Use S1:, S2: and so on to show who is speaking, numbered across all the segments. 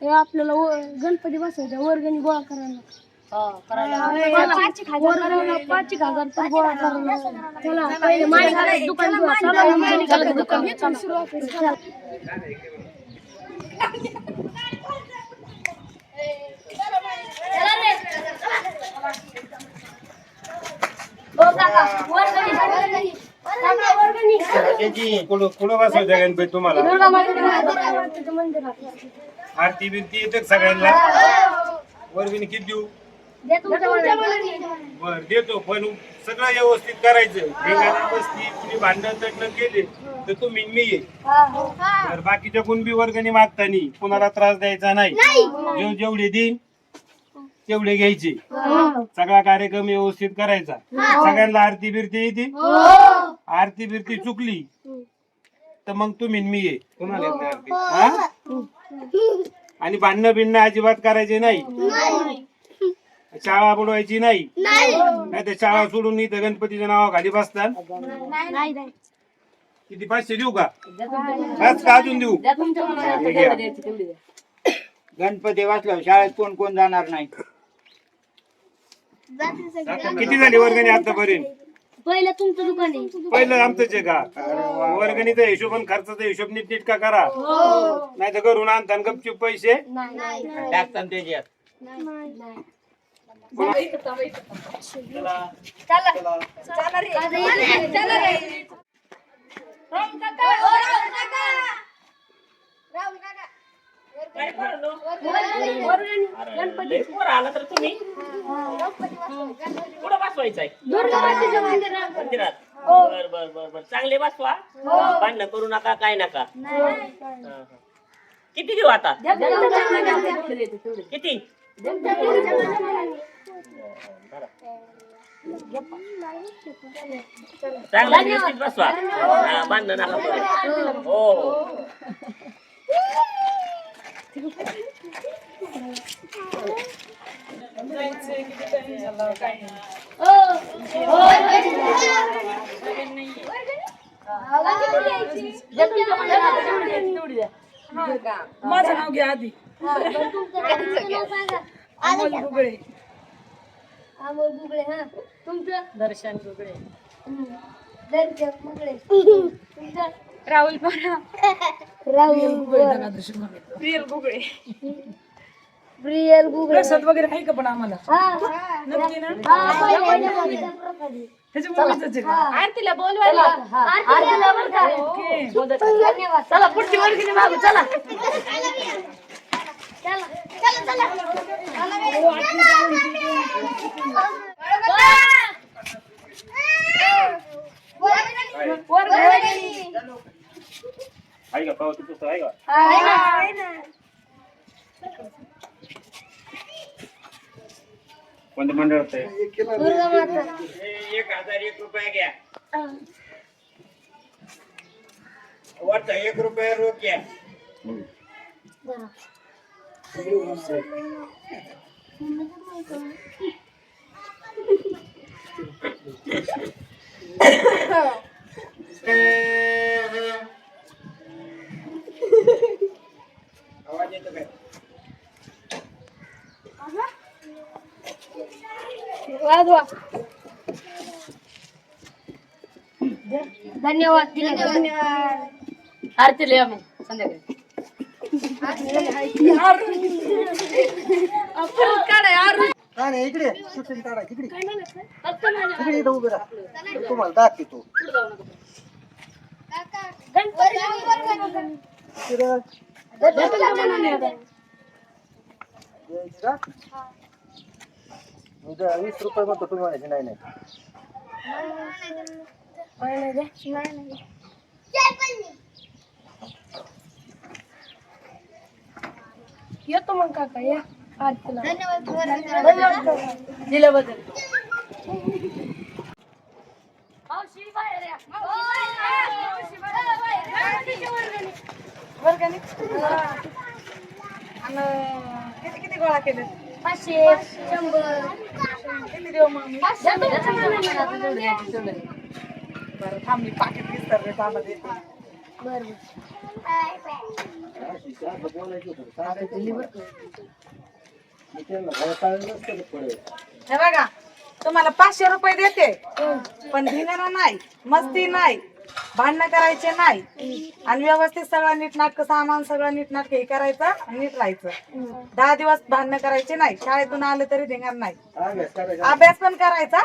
S1: हे आपल्याला व- गणपती बसायचा वर्गणी गोळा करायला. पाच एक पाच एक हजार तर गोळा करायला. चला पहिले माझ्या दुकान घेऊ. चला मग दुकान घेऊ. सुरुवात करू.
S2: कुठं कुठं बसवायचं गणपती तुम्हाला. आरती बिरती येते सगळ्यांना. वर्गणी किती देऊ. बर देतो पण सगळं व्यवस्थित करायचं. कुणी भांडण तंडण केले तर तुम्ही मी ये. तर बाकीच्या कोण बी वर्गणी मागतानी कुणाला त्रास द्यायचा नाही. जेव- जेवढे देईन तेवढे घ्यायचे. सगळा कार्यक्रम व्यवस्थित करायचा. सगळ्यांना आरती बिरती येते. आरती बिरती चुकली. तर मग तुम्ही मी ये. कुणाला येत नाही आरती? हा? आणि भांडणं बिंडणं अजिबात करायचे नाही. शाळा बुडवायची नाही. नाही. तर शाळा सोडून इथं गणपतीच्या नावाखाली बसतात.
S1: नाही. नाही
S2: किती? पाचशे देऊ का? बस का अजून देऊ? हे.
S3: गणपती वाचल्यावर शाळेत कोण कोण जाणार नाही?
S2: किती झाली वर्गणी आतापर्यंत?
S1: पहिलं तुमचं दुकान आहे.
S2: पहिलं आमचंच आहे का? वर्गणीचा हिशोब आणि खर्चाचा हिशोब नीट नीट का करा नाही तर घरून आणता आणि गपचूप पैसे.
S1: नाही.
S3: टाकतात त्याच्यात.
S4: लय पोरं आला तर तुम्ही कुठं बसवायचंय मंदिरात बर बर बर बर चांगले बसवा भांडणं करू नका काय नका किती देऊ आता किती चांगला बसवा हा, भांडणं नका करू. हो हो
S5: माझं नाव घ्या आधी. अमोल गुगळे.
S1: अमोल गुगळे हा तुमचं
S5: दर्शन गुगळे.
S1: दर्शन गुगळे. तुमचं
S5: राहुल परा
S1: राहुल.
S5: प्रियल गुगळे
S1: प्रियल गुगळे
S5: प्रसाद वगैरे आहे का पण आम्हाला?
S1: हा
S5: नक्की ना?
S1: हा पहिल्या मम्मीचा प्रसाद. आहे.
S5: त्याच्या मुलीच आहे का
S1: आरतीला बोलवायला. आरतीला बरं का?
S5: ओके.
S1: धन्यवाद. चला पुढची वर्गणी मागू. चला.
S2: आहे का पावती पुस्तक आहे का कोणत्या मंडळात आहे
S3: एक हजार एक रुपया घ्या वरचा एक रुपया रोख घ्या आवाज येतो काय
S1: वाजवा धन्यवाद धन्यवाद
S5: आरतीला या मग. संध्याकाळी
S6: काय नाही इकडे. शूटिंग काढा इकडे. इकडे इथं उभे राहा. तुम्हाला दाखवतो तिकडं द्यायची का? मी जरा वीस रुपये म्हणतो तुम्ही म्हणायचे नाही नाही
S1: येतो मग काका या आज तुला
S5: दिल्याबद्दल वर्गाने आणि किती किती गोळा केले?
S1: पाचशे शंभर.
S5: किती देऊ मग मी? बरं थांब मी पाकिट देते. हे बघा तुम्हाला पाचशे रुपये देते पण धिंगाणा नाही मस्ती नाही. भांडणं करायचे नाही. आणि व्यवस्थित सगळं नीटनाटक सामान सगळं नीटनाटक हे करायचं आणि नीट राहायचं. दहा दिवस भांडणं करायचे नाही. शाळेतून आलं तरी धिंगाण नाही.
S6: अभ्यास
S5: पण करायचा.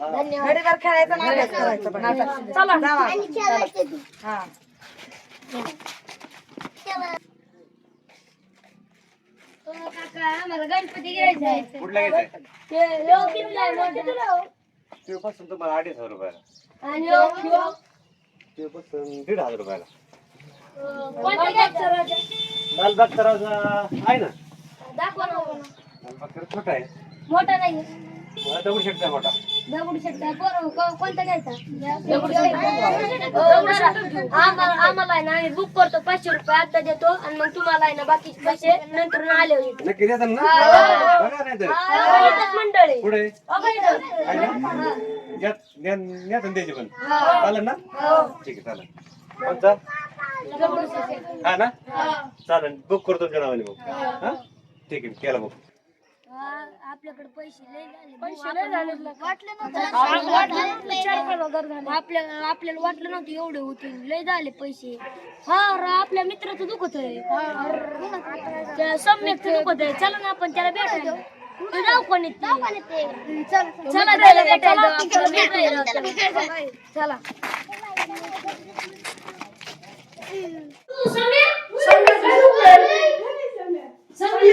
S1: धन्यवाद
S5: घडीभर खेळायचा आणि अभ्यास करायचा बघा. चला. जावा. हा.
S1: काका आम्हाला गणपती घ्यायचा आहे.
S2: कुठला घ्यायचा
S1: ते ह्यो कितीला आहे मोठा?
S2: ते पासून तुम्हाला अडीच हजार रुपयाला.
S1: आणि
S2: ते पासून दीड हजार रुपयाला? लालबाग तराजा आहे ना?
S1: दाखवा ना मला.
S2: लालबाग तर छोटा आहे.
S1: मोठा नाही.
S2: मला दगडू शकता मोठा.
S1: दगडू शकता कोण- को- कोणता घ्यायचा? हो, बरं. आम्हाला आम्हाला आहे ना आम्ही बुक करतो. पाचशे रुपये आता देतो. आणि मग तुम्हाला आहे ना बाकीचे पैसे नंतर आले होईल
S2: नक्की ना नाही तर
S1: मंडळ. आहे
S2: पुढे. आहे ना पण. चालेल ना? ठीक आहे चालेल. कोणता. हा ना? चालेल. बुक करतो तुमच्या नावाने बुक हा. ठीक आहे केला बुक
S1: हा, आपल्याकडे पैसे लय झाले. पैसे लय झाले वाटलं नव्हतं. आपल्या आपल्याला वाटलं नव्हतं एवढे होतील. लय झाले पैसे. हा र आपल्या मित्राचं दुखत आहे. त्या सम्यकचं दुखत आहे. चला ना आपण त्याला भेटायला. चला.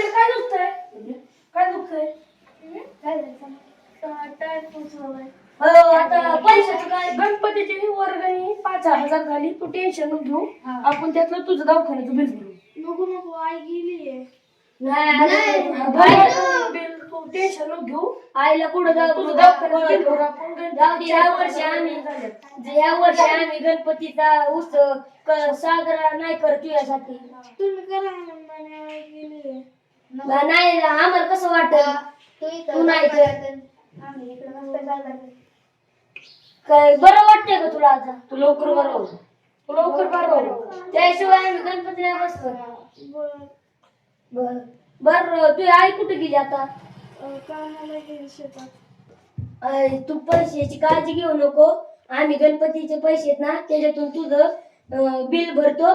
S1: काय दुखतंय काय दुखतंय आता पैशाचं काय
S7: गणपतीची वर्गणी पाच हजार झाली तू टेन्शन घेऊ आपण त्यातलं तुझं दवाखान्याचं बिल भरू
S1: नको नको आई गेली
S7: टेन्शन नको घेऊ.
S1: आईला कुठं जाऊ
S7: तुझं
S1: जाऊ दे, या वर्षी आम्ही या वर्षी आम्ही गणपतीचा उत्सव क- साजरा नाही करत तुझ्यासाठी. तुम्ही करा नाही आम्हाला कसं वाटत? तू नाही तर काय बरं वाटतंय का तुला आता?
S7: तू लवकर बरं तू लवकर बरं
S1: त्याशिवाय आम्ही गणपती नाही बसतो बर. बर तुझी आई कुठे गेली आता? तू पैशाची काळजी घेऊ नको. आम्ही गणपतीचे पैसे आहेत ना त्याच्यातून तुझं बिल भरतो.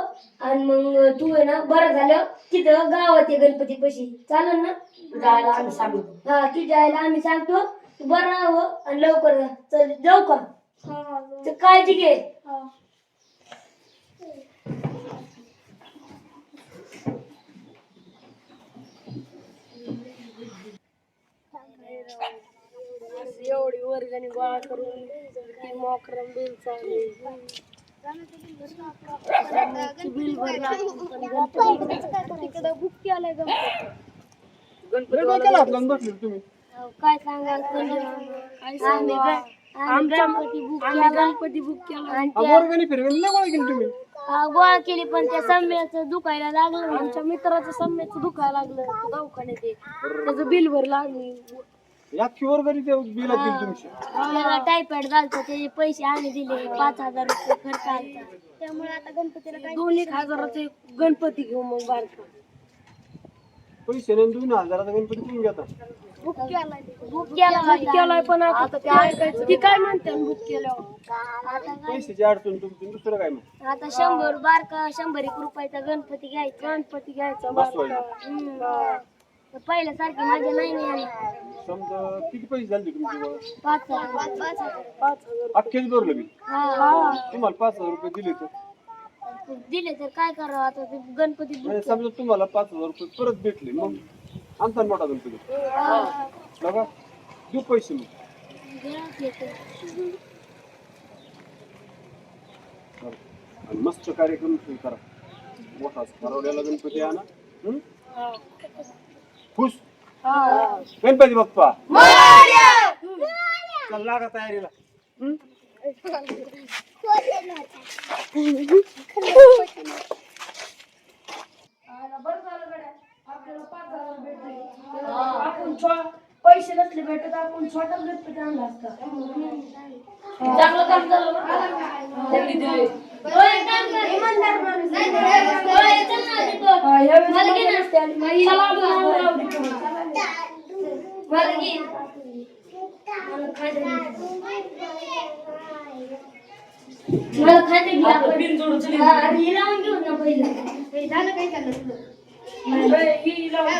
S1: आणि मग तू आहे ना बरं झालं तिथं गावात आहे गणपती पैसे. चालेल ना?
S7: जायला आम्ही सांगतो.
S1: हा तुझ्या आईला आम्ही सांगतो. तू बरं राहावं आणि लवकर. चल जाऊ का? काळजी घे.
S7: एवढी वर्गणी गोळा करून ती मोकरम बिल चालू
S1: बिल भरला तिकडे बुक केलंय
S6: वेगळं केलं आपलं आणि बसले तुम्ही
S1: काय सांगाल आम्ही गणपती बुक केला.
S6: गोळा केली तुम्ही.
S1: गोळा केली पण त्या सम्याचं दुखायला लागलं. आमच्या मित्राचं सम्याचं दुखायला लागलं. दवाखान्यात. त्याचं बिल भरलं आम्ही
S6: अख्खी वर्गणी ते बिलात दिली तुमची.
S1: त्याला टायफॉइड झालं त्याचे पैसे आम्ही दिले पाच हजार रुपये खर्च आलता. त्यामुळे आता गणपतीला काय
S7: दोन एक हजाराचे गणपती घेऊ मग बारका.
S6: पैसे नाही दोन हजाराचा गणपती तुम्ही घेता
S1: बुक केलाय. बुक केला
S7: केलाय पण आता ते ऐकायचं ती काय म्हणते बुक केल्यावर?
S1: आता काय?
S6: पैशाची अडचण तुमची दुसरं काय मग
S1: आता शंभर बारका शंभर एक रुपयाचा गणपती घ्यायचा.
S7: गणपती घ्यायचा
S6: बसवायला.
S1: हम्म. पहिल्यासारखी मजा नाही ना येणार.
S6: समजा किती पैसे झाले तुमचे?
S1: पाच हजार. पाच हजार.
S7: पाच हजार.
S6: अख्खेच भरलं मी.
S1: हा.
S6: तुम्हाला पाच हजार रुपये दिले तर
S1: दिले तर काय करावं आता? ते गणपती
S6: म्हणजे समजा तुम्हाला पाच हजार रुपये परत भेटले मग आणता मोठा गणपती. बघा देऊ पैसे मग. आणि मस्त कार्यक्रम सुरू करा. मोठा हरवड्याला गणपती आणा? खुश? गणपती बाप्पा. चल लागा तयारीला. हं?
S7: बरं झालं गड्या. आपल्याला पाच हजार भेटले. आपण छो- पैसे नसले भेटत आपण छोटा गणपती आणला असता. चांगलं काम झालं बरं का? दिले. हा, आणि चला आपण आवडा आवडी करू.
S1: मला खाते घ्या
S7: आपण बिन जोडू चली.
S1: आणि लावून घेऊ ना पहिलं. झालं काय झालं तुझं
S7: ही लावून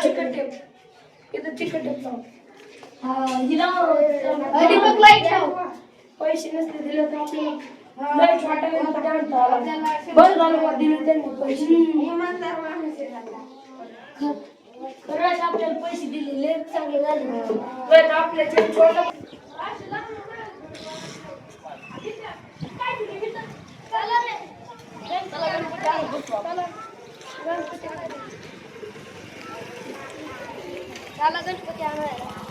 S1: हा लाइट लाव.
S7: पैसे नसते दिले तर आपल्याला आणता आला बरं झालं बा दिले त्यांनी पैसे?
S1: खरंच आपल्याला पैसे दिले लय चांगले झाले
S7: नाही तर आपल्याच्या छोटा
S1: चला गणपती आणायला